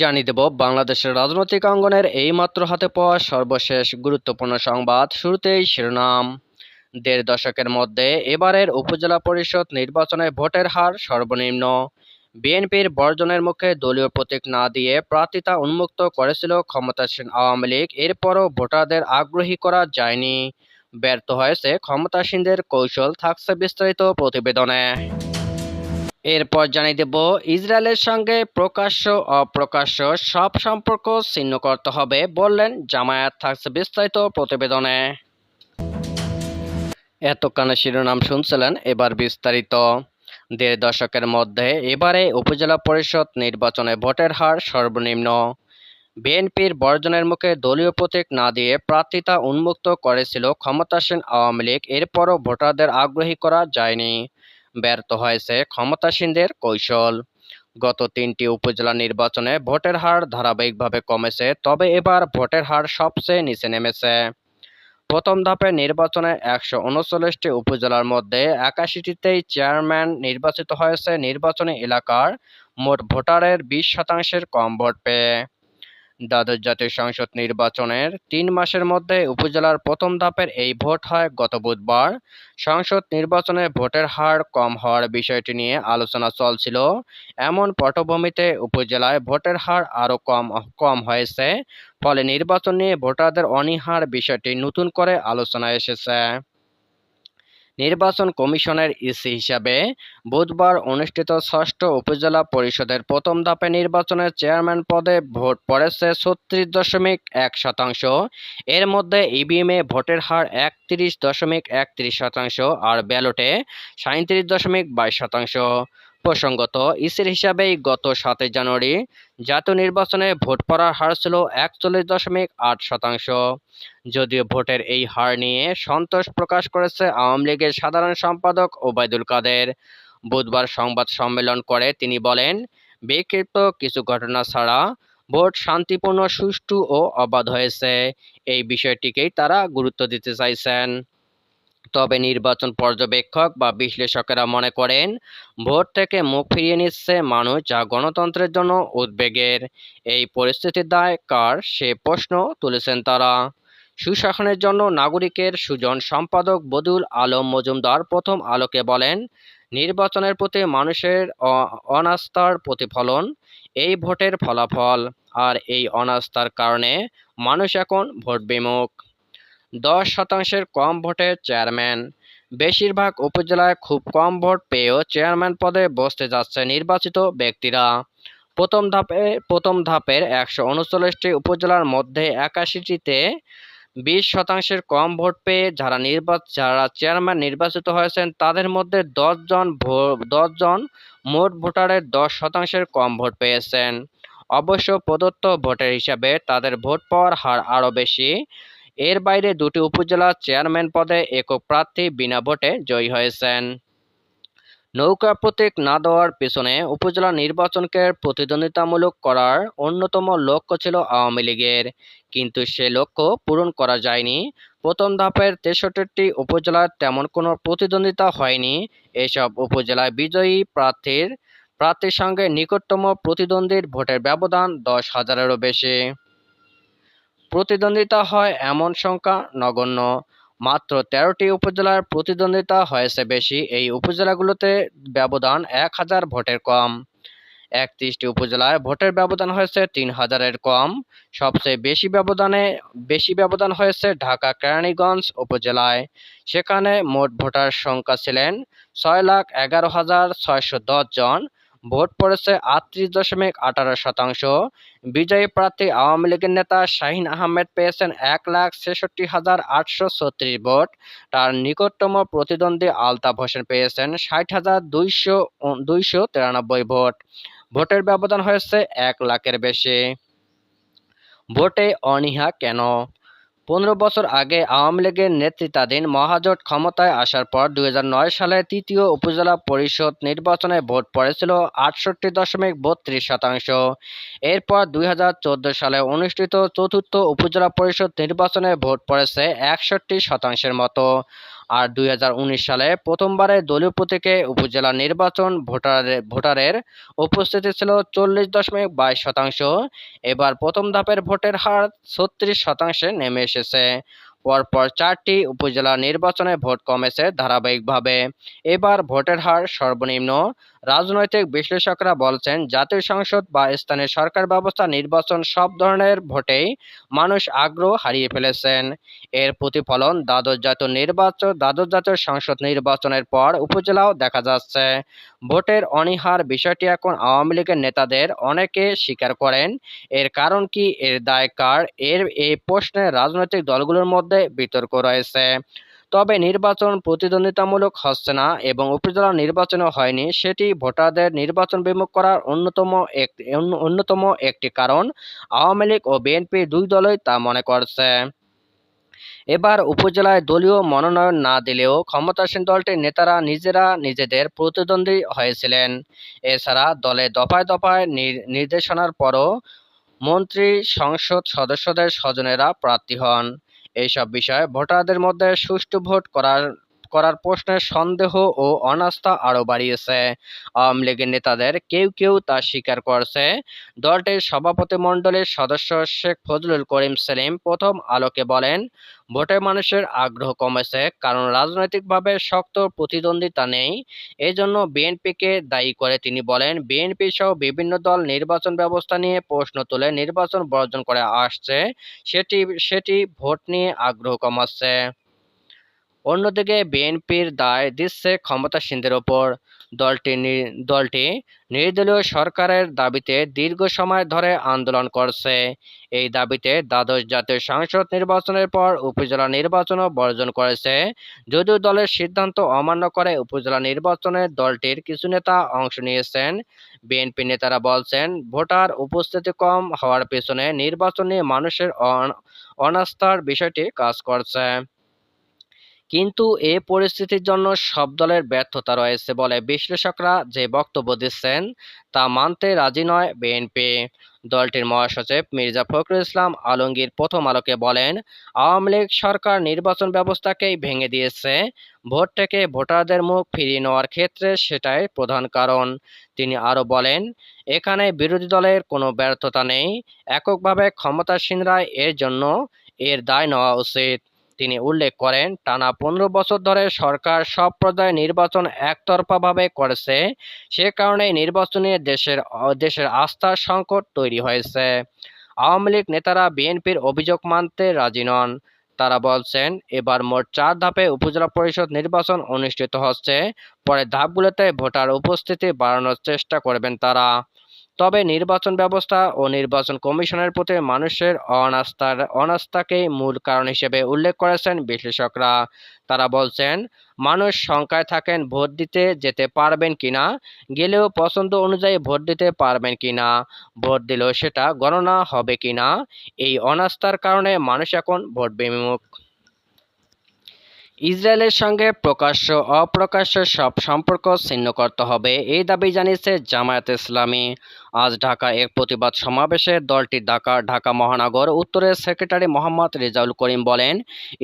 জানিয়ে দেব, বাংলাদেশের রাজনৈতিক অঙ্গনের এইমাত্র হাতে পাওয়া সর্বশেষ গুরুত্বপূর্ণ সংবাদ শুরুতেই শিরোনাম। দেড় দশকের মধ্যে এবারের উপজেলা পরিষদ নির্বাচনে ভোটের হার সর্বনিম্ন। বিএনপির বর্জনের মুখে দলীয় প্রতীক না দিয়ে প্রার্থিতা উন্মুক্ত করেছিল ক্ষমতাসীন আওয়ামী লীগ, এরপরও ভোটারদের আগ্রহী করা যায়নি। ব্যর্থ হয়েছে ক্ষমতাসীনদের কৌশল, থাকছে বিস্তারিত প্রতিবেদনে। এরপর জানিয়ে দেব, ইসরায়েলের সঙ্গে প্রকাশ্য, অপ্রকাশ্য সব সম্পর্ক ছিন্ন করতে হবে বললেন জামায়াত থাকছে বিস্তারিত প্রতিবেদনে। এতক্ষণে শিরোনাম শুনছিলেন এবার বিস্তারিত। দেড় দশকের মধ্যে এবারে উপজেলা পরিষদ নির্বাচনে ভোটের হার সর্বনিম্ন। বিএনপির বর্জনের মুখে দলীয় প্রতীক না দিয়ে প্রার্থিতা উন্মুক্ত করেছিল ক্ষমতাসীন আওয়ামী লীগ, এরপরও ভোটারদের আগ্রহী করা যায়নি। ব্যর্থ হয়েছে ক্ষমতাসীনদের কৌশল। গত তিনটি উপজেলা নির্বাচনে ভোটের হার ধারাবাহিকভাবে কমেছে, তবে এবার ভোটের হার সবচেয়ে নিচে নেমেছে। প্রথম ধাপে নির্বাচনে একশো উনচল্লিশটি উপজেলার মধ্যে একাশিটিতেই চেয়ারম্যান নির্বাচিত হয়েছে নির্বাচনী এলাকার মোট ভোটারের বিশ শতাংশের কম ভোট পেয়ে। দ্বাদশ জাতীয় সংসদ নির্বাচনের তিন মাসের মধ্যে উপজেলার প্রথম ধাপের এই ভোট হয় গত বুধবার। সংসদ নির্বাচনে ভোটের হার কম হওয়ার বিষয়টি নিয়ে আলোচনা চলছিল। এমন পটভূমিতে উপজেলায় ভোটের হার আরও কম কম হয়েছে। ফলে নির্বাচন নিয়ে ভোটারদের অনীহার বিষয়টি নতুন করে আলোচনায় এসেছে। নির্বাচন কমিশনের ইসি হিসাবে বুধবার অনুষ্ঠিত ষষ্ঠ উপজেলা পরিষদের প্রথম ধাপে নির্বাচনের চেয়ারম্যান পদে ভোট পড়েছে ছত্রিশ দশমিক এক শতাংশ। এর মধ্যে ইভিএমে ভোটের হার একত্রিশ দশমিক একত্রিশ শতাংশ আর ব্যালটে সাঁত্রিশ দশমিক বাইশ শতাংশ। প্রসঙ্গত, ইসির হিসাবেই গত সাতই জানুয়ারি জাতীয় নির্বাচনে ভোট পড়ার হার ছিল একচল্লিশ দশমিক আট শতাংশ। যদিও ভোটের এই হার নিয়ে সন্তোষ প্রকাশ করেছে আওয়ামী লীগের সাধারণ সম্পাদক ওবায়দুল কাদের। বুধবার সংবাদ সম্মেলন করে তিনি বলেন, বিক্ষিপ্ত কিছু ঘটনা ছাড়া ভোট শান্তিপূর্ণ, সুষ্ঠু ও অবাধ হয়েছে। এই বিষয়টিকেই তারা গুরুত্ব দিতে চাইছেন। তবে নির্বাচন পর্যবেক্ষক বা বিশ্লেষকেরা মনে করেন, ভোট থেকে মুখ ফিরিয়ে নিচ্ছে মানুষ যা গণতন্ত্রের জন্য উদ্বেগের। এই পরিস্থিতির দায় কার সে প্রশ্ন তুলেছেন তারা। সুশাসনের জন্য নাগরিকের সুজন সম্পাদক বদুল আলম মজুমদার প্রথম আলোকে বলেন, নির্বাচনের প্রতি মানুষের অনাস্থার প্রতিফলন এই ভোটের ফলাফল, আর এই অনাস্থার কারণে মানুষ এখন ভোট বিমুখ। দশ শতাংশের কম ভোটে চেয়ারম্যান। বেশিরভাগ উপজেলায় খুব কম ভোট পেয়েও চেয়ারম্যান পদে বসতে যাচ্ছে নির্বাচিত ব্যক্তিরা। প্রথম ধাপে, প্রথম ধাপের একশো উনচল্লিশটি উপজেলার মধ্যে একাশিটিতে বিশ শতাংশের কম ভোট পেয়ে যারা নির্বাচ, যারা চেয়ারম্যান নির্বাচিত হয়েছেন, তাদের মধ্যে দশজন দশজন মোট ভোটারের দশ শতাংশের কম ভোট পেয়েছেন। অবশ্য প্রদত্ত ভোটের হিসাবে তাদের ভোট পাওয়ার হার আরও বেশি। এর বাইরে দুটি উপজেলা চেয়ারম্যান পদে একক প্রার্থী বিনা ভোটে জয়ী হয়েছেন। নৌকা প্রতীক না দেওয়ার পিছনে উপজেলা নির্বাচনকে প্রতিদ্বন্দ্বিতামূলক করার অন্যতম লক্ষ্য ছিল আওয়ামী লীগের। কিন্তু সে লক্ষ্য পূরণ করা যায়নি। প্রথম ধাপের তেষট্টিটি উপজেলার তেমন কোনো প্রতিদ্বন্দ্বিতা হয়নি। এসব উপজেলায় বিজয়ী প্রার্থীর প্রার্থীর সঙ্গে নিকটতম প্রতিদ্বন্দ্বীর ভোটের ব্যবধান দশ হাজারেরও বেশি। প্রতিদ্বন্দ্বিতা হয় এমন সংখ্যা নগণ্য। মাত্র তেরোটি উপজেলার প্রতিদ্বন্দ্বিতা হয়েছে বেশি। এই উপজেলাগুলোতে ব্যবধান এক হাজার ভোটের কম। একত্রিশটি উপজেলায় ভোটের ব্যবধান হয়েছে তিন হাজারের কম। সবচেয়ে বেশি ব্যবধানে, বেশি ব্যবধান হয়েছে ঢাকা কেরানীগঞ্জ উপজেলায়। সেখানে মোট ভোটার সংখ্যা ছিলেন ছয় লাখ এগারো হাজার ছয়শো দশ জন। ভোট পড়েছে আটত্রিশ দশমিক আঠারো শতাংশ। বিজয়ী প্রার্থী আওয়ামী লীগের নেতা শাহিন আহমেদ পেয়েছেন এক লাখ ছেষট্টি হাজার আটশো ছত্রিশ ভোট। তার নিকটতম প্রতিদ্বন্দ্বী আলতাফ হোসেন পেয়েছেন ষাট হাজার দুইশো দুইশো তিরানব্বই ভোট। ভোটের ব্যবধান হয়েছে এক লাখের বেশি। ভোটে অনীহা কেন? পনেরো বছর আগে আওয়ামী লীগের নেতৃত্বাধীন মহাজোট ক্ষমতায় আসার পর দুই হাজার নয় সালে তৃতীয় উপজেলা পরিষদ নির্বাচনে ভোট পড়েছিল আটষট্টি দশমিক বত্রিশ শতাংশ। এরপর দুই হাজার চোদ্দ সালে অনুষ্ঠিত চতুর্থ উপজেলা পরিষদ নির্বাচনে ভোট পড়েছে একষট্টি শতাংশের মতো। আর দুই হাজার উনিশ সালে প্রথমবারে দলীয় প্রতীকে উপজেলা নির্বাচন ভোটারের ভোটারের উপস্থিতি ছিল চল্লিশ দশমিক বাইশ শতাংশ। এবার প্রথম ধাপের ভোটের হার ছত্রিশ শতাংশে নেমে এসেছে পরপর চারটি উপজেলা নির্বাচনে ভোট কমেছে ধারাবাহিকভাবে। এবার ভোটের হার সর্বনিম্ন। রাজনৈতিক বিশ্লেষকরা বলছেন, জাতীয় সংসদ বা স্থানীয় সরকার ব্যবস্থা নির্বাচন সব ধরনের ভোটেই মানুষ আগ্রহ হারিয়ে ফেলেছেন। এর প্রতিফলন দ্বাদশ জাতীয় নির্বাচন, দ্বাদশ জাতীয় সংসদ নির্বাচনের পর উপজেলাও দেখা যাচ্ছে। ভোটের অনীহার বিষয়টি এখন আওয়ামী লীগের নেতাদের অনেকে স্বীকার করেন। এর কারণ কি, এর দায় কার? এর এই প্রশ্নে রাজনৈতিক দলগুলোর মধ্যে বিতর্ক রয়েছে। তবে নির্বাচন প্রতিদ্বন্দ্বিতামূলক হচ্ছে না এবং উপজেলা নির্বাচনও হয়নি, সেটি ভোটারদের নির্বাচন বিমুখ করার অন্যতম অন্য- অন্যতম একটি কারণ। আওয়ামী লীগ ও বিএনপি দুই দলই তা মনে করছে। এবার উপজেলায় দলীয় মনোনয়ন না দিলেও ক্ষমতাসীন দলটির নেতারা নিজেরা নিজেদের প্রতিদ্বন্দ্বী হয়েছিলেন। এছাড়া দলে দফায় দফায় নির- নির্দেশনার পরও মন্ত্রী সংসদ সদস্যদের স্বজনেরা প্রার্থী হন। এইসব বিষয়ে ভোটারদের মধ্যে সুষ্ঠু ভোট করার করার প্রশ্নের সন্দেহ ও অনাস্থা আরও বাড়িয়েছে। আওয়ামী লীগের নেতাদের কেউ কেউ তা স্বীকার করছে। দলটির সভাপতিমণ্ডলীর সদস্য শেখ ফজলুল করিম সেলিম প্রথম আলোকে বলেন ভোটে মানুষের আগ্রহ কমেছে কারণ রাজনৈতিকভাবে শক্ত প্রতিদ্বন্দ্বিতা নেই। এজন্য বিএনপিকে দায়ী করে তিনি বলেন, বিএনপি সহ বিভিন্ন দল নির্বাচন ব্যবস্থা নিয়ে প্রশ্ন তুলে নির্বাচন বর্জন করে আসছে। সেটি সেটি ভোট নিয়ে আগ্রহ কমাচ্ছে। অন্যদিকে বিএনপির দায় দিচ্ছে ক্ষমতাসীনদের ওপর। দলটি দলটি নির্দলীয় সরকারের দাবিতে দীর্ঘ সময় ধরে আন্দোলন করছে। এই দাবিতে দ্বাদশ জাতীয় সংসদ নির্বাচনের পর উপজেলা নির্বাচনও বর্জন করেছে। যদিও দলের সিদ্ধান্ত অমান্য করে উপজেলা নির্বাচনে দলটির কিছু নেতা অংশ নিয়েছেন। বিএনপি নেতারা বলছেন, ভোটার উপস্থিতি কম হওয়ার পেছনে নির্বাচন মানুষের অন- অনাস্থার বিষয়টি কাজ করছে। কিন্তু এ পরিস্থিতির জন্য সব দলের ব্যর্থতা রয়েছে বলে বিশ্লেষকরা যে বক্তব্য দিচ্ছেন তা মানতে রাজি নয় বিএনপি। দলটির মহাসচিব মির্জা ফখরুল ইসলাম আলমগীর প্রথম আলোকে বলেন, আওয়ামী লীগ সরকার নির্বাচন ব্যবস্থাকেই ভেঙে দিয়েছে, ভোট থেকে ভোটারদের মুখ ফিরিয়ে নেওয়ার ক্ষেত্রে সেটাই প্রধান কারণ। তিনি আরও বলেন, এখানে বিরোধী দলের কোনো ব্যর্থতা নেই, এককভাবে ক্ষমতাসীনরা এর জন্য এর দায় নেওয়া উচিত। তিনি উল্লেখ করেন, টানা পনেরো বছর ধরে সরকার সব পর্যায়ে নির্বাচন একতরফাভাবে করেছে। সে কারণে নির্বাচনে দেশের দেশের আস্থার সংকট তৈরি হয়েছে। আওয়ামী লীগ নেতারা বিএনপির অভিযোগ মানতে রাজি নন। তারা বলছেন, এবার মোট চার ধাপে উপজেলা পরিষদ নির্বাচন অনুষ্ঠিত হচ্ছে। পরে ধাপগুলোতে ভোটার উপস্থিতি বাড়ানোর চেষ্টা করবেন তারা। তবে নির্বাচন ব্যবস্থা ও নির্বাচন কমিশনের প্রতি মানুষের অনাস্থার, অনাস্থাকেই মূল কারণ হিসেবে উল্লেখ করেছেন বিশ্লেষকরা। তারা বলছেন, মানুষ শঙ্কায় থাকেন ভোট দিতে যেতে পারবেন কিনা, গেলেও পছন্দ অনুযায়ী ভোট দিতে পারবেন কিনা, ভোট দিলেও সেটা গণনা হবে কিনা, এই অনাস্থার কারণে মানুষ এখন ভোট বিমুখ। ইসরায়েলের সঙ্গে প্রকাশ্য অপ্রকাশ্য সব সম্পর্ক ছিন্ন করতে হবে, এই দাবি জানিয়েছে জামায়াত ইসলামী। আজ ঢাকা এক প্রতিবাদ সমাবেশে দলটি ঢাকা ঢাকা মহানগর উত্তরের সেক্রেটারি মোহাম্মদ রেজাউল করিম বলেন,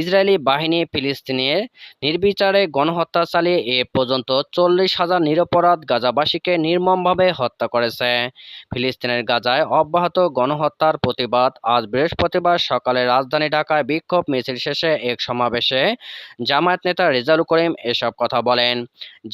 ইসরায়েলি বাহিনী ফিলিস্তিনের নির্বিচারে গণহত্যা চালিয়ে এ পর্যন্ত চল্লিশ হাজার নিরপরাধ গাজাবাসীকে নির্মমভাবে হত্যা করেছে। ফিলিস্তিনের গাজায় অব্যাহত গণহত্যার প্রতিবাদ আজ বৃহস্পতিবার সকালে রাজধানী ঢাকায় বিক্ষোভ মিছিল শেষে এক সমাবেশে জামায়াত নেতা রেজাউল করিম এসব কথা বলেন।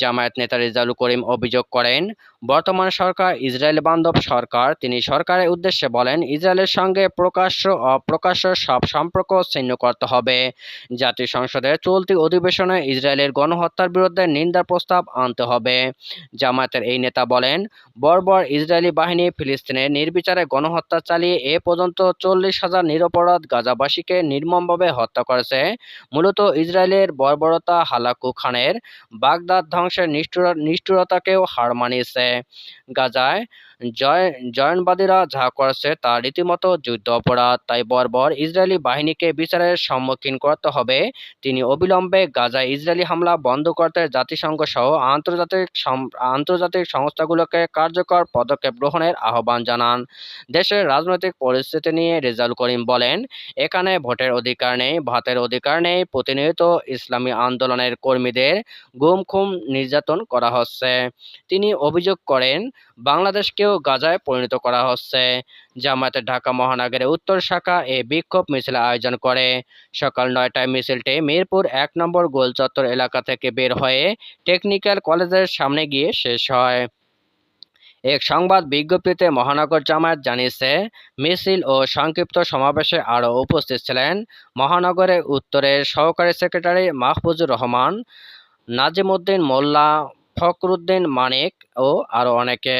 জামায়াত নেতা রেজাউল করিম অভিযোগ করেন, বর্তমান সরকার ইসরায়েল বান্ধব সরকার। তিনি সরকারের উদ্দেশ্যে বলেন, ইসরায়েলের সঙ্গে প্রকাশ্য, অপ্রকাশ্য সব সম্পর্ক ছিন্ন করতে হবে। জাতীয় সংসদের চলতি অধিবেশনে ইসরায়েলের গণহত্যার বিরুদ্ধে নিন্দার প্রস্তাব আনতে হবে। জামায়াতের এই নেতা বলেন, বর্বর ইসরায়েলি বাহিনী ফিলিস্তিনের নির্বিচারে গণহত্যা চালিয়ে এ পর্যন্ত চল্লিশ হাজার নিরপরাধ গাজাবাসীকে নির্মমভাবে হত্যা করেছে। মূলত ইসরায়েলের বর্বরতা হালাকু খানের বাগদাদ ধ্বংসের নিষ্ঠুর, নিষ্ঠুরতাকেও হার মানিয়েছে। গাজায় জয় জয়নবাদীরা যা করছে তা রীতিমতো যুদ্ধ অপরাধ। তাই বর্বর ইসরায়েলি বাহিনীকে বিচারের সম্মুখীন করতে হবে। তিনি অবিলম্বে গাজায় ইসরায়েলি হামলা বন্ধ করতে জাতিসংঘ সহ আন্তর্জাতিক আন্তর্জাতিক সংস্থাগুলোকে কার্যকর পদক্ষেপ গ্রহণের আহ্বান জানান। দেশের রাজনৈতিক পরিস্থিতি নিয়ে রেজাউল করিম বলেন, এখানে ভোটের অধিকার নেই, ভাতের অধিকার নেই, প্রতিনিয়ত ইসলামী আন্দোলনের কর্মীদের গুম খুম নির্যাতন করা হচ্ছে। তিনি অভিযোগ করেন, বাংলাদেশকেও গাজায় পরিণত করা হচ্ছে। জামায়াতের ঢাকা মহানগরের উত্তর শাখা এ বিক্ষোভ মিছিল আয়োজন করে। সকাল নয়টায় মিছিলটি মিরপুর এক নম্বর গোল চত্বর এলাকা থেকে বের হয়ে টেকনিক্যাল কলেজের সামনে গিয়ে শেষ হয়। এক সংবাদ বিজ্ঞপ্তিতে মহানগর জামায়াত জানিয়েছে, মিছিল ও সংক্ষিপ্ত সমাবেশে আরও উপস্থিত ছিলেন মহানগরের উত্তরের সহকারী সেক্রেটারি মাহফুজুর রহমান নাজিমউদ্দিন মোল্লা, ফখরুদ্দিন মানিক ও আরও অনেকে।